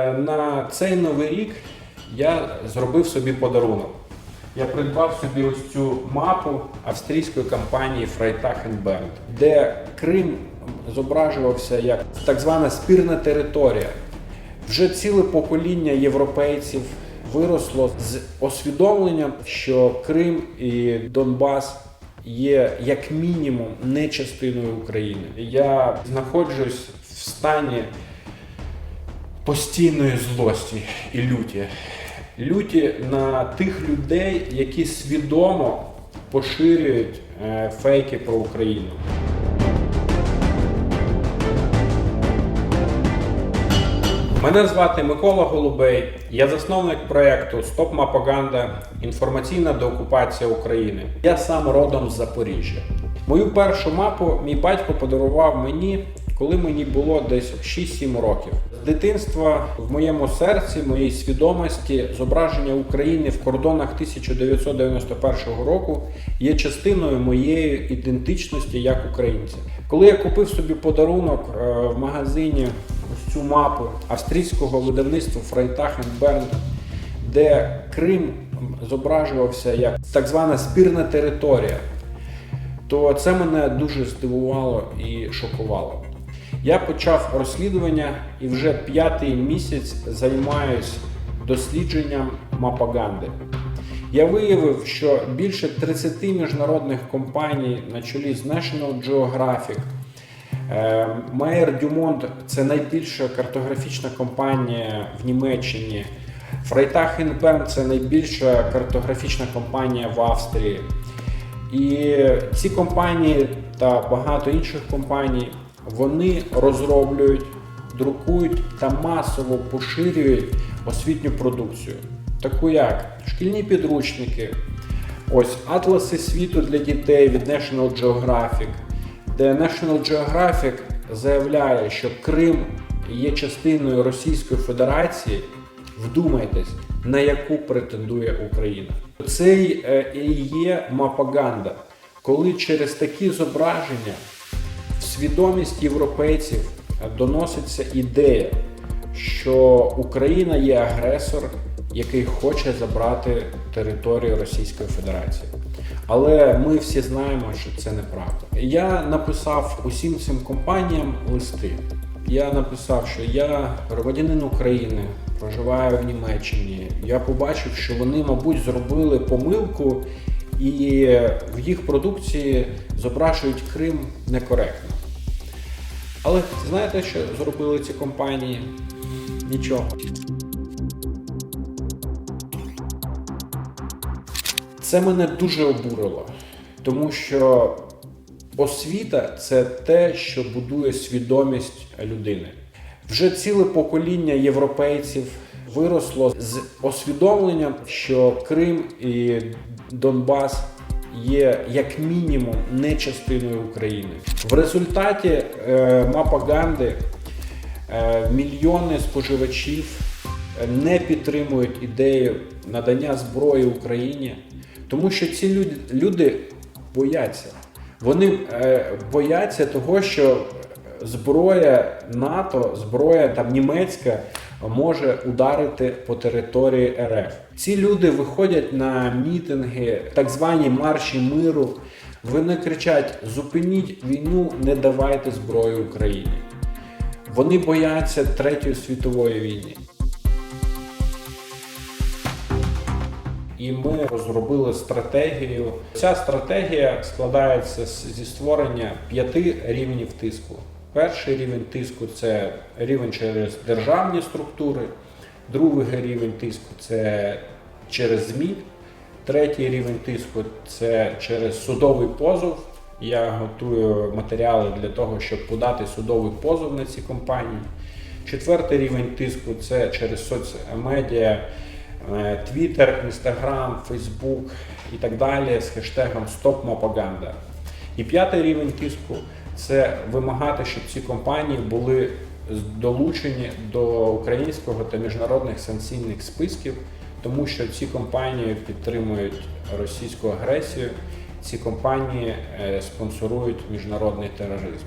На цей новий рік я зробив собі подарунок. Я придбав собі ось цю мапу австрійської компанії Freitag де Крим зображувався як так звана спірна територія. Вже ціле покоління європейців виросло з усвідомленням, що Крим і Донбас є як мінімум не частиною України. Я знаходжусь в стані постійної злості і люті. Люті на тих людей, які свідомо поширюють е, фейки про Україну. Мене звати Микола Голубей. Я засновник проєкту Стоп Мапаганда. Інформаційна деокупація України. Я сам родом з Запоріжжя. Мою першу мапу мій батько подарував мені, коли мені було десь 6-7 років. З дитинства в моєму серці, в моїй свідомості, зображення України в кордонах 1991 року є частиною моєї ідентичності як українця. Коли я купив собі подарунок е, в магазині ось цю мапу австрійського видавництва Freitag Bernd, де Крим зображувався як так звана спірна територія, то це мене дуже здивувало і шокувало. Я почав розслідування і вже п'ятий місяць займаюсь дослідженням мапаганди. Я виявив, що більше 30 міжнародних компаній на чолі з National Geographic, е, Майер Дюмонт це найбільша картографічна компанія в Німеччині. Freitag Bern це найбільша картографічна компанія в Австрії. І ці компанії та багато інших компаній вони розроблюють, друкують та масово поширюють освітню продукцію, таку як шкільні підручники, ось атласи світу для дітей від National Geographic, де National Geographic заявляє, що Крим є частиною Російської Федерації. Вдумайтесь, на яку претендує Україна. Це е, і є мапаганда, коли через такі зображення свідомість європейців е, доноситься ідея, що Україна є агресор, який хоче забрати територію Російської Федерації. Але ми всі знаємо, що це неправда. Я написав усім цим компаніям листи. Я написав, що я громадянин України, проживаю в Німеччині. Я побачив, що вони, мабуть, зробили помилку і в їх продукції зображують Крим некоректно. Але знаєте, що зробили ці компанії? Нічого. Це мене дуже обурило, тому що освіта це те, що будує свідомість людини. Вже ціле покоління європейців виросло з усвідомленням, що Крим і Донбас є як мінімум не частиною України. В результаті е, мапаганди е, мільйони споживачів е, не підтримують ідею надання зброї Україні, тому що ці люди, люди бояться. Вони бояться того, що зброя НАТО, зброя там німецька може ударити по території РФ. Ці люди виходять на мітинги, так звані марші миру. Вони кричать: зупиніть війну, не давайте зброю Україні. Вони бояться Третьої світової війни. І ми розробили стратегію. Ця стратегія складається зі створення п'яти рівнів тиску. Перший рівень тиску це рівень через державні структури, другий рівень тиску це через ЗМІ, третій рівень тиску це через судовий позов. Я готую матеріали для того, щоб подати судовий позов на ці компанії. Четвертий рівень тиску це через соцмедіа, е, Twitter, Instagram, Facebook і так далі з хештегом StopMapaganda. І п'ятий рівень тиску це вимагати, щоб ці компанії були долучені до українського та міжнародних санкційних списків, тому що ці компанії підтримують російську агресію, ці компанії е, спонсорують міжнародний тероризм.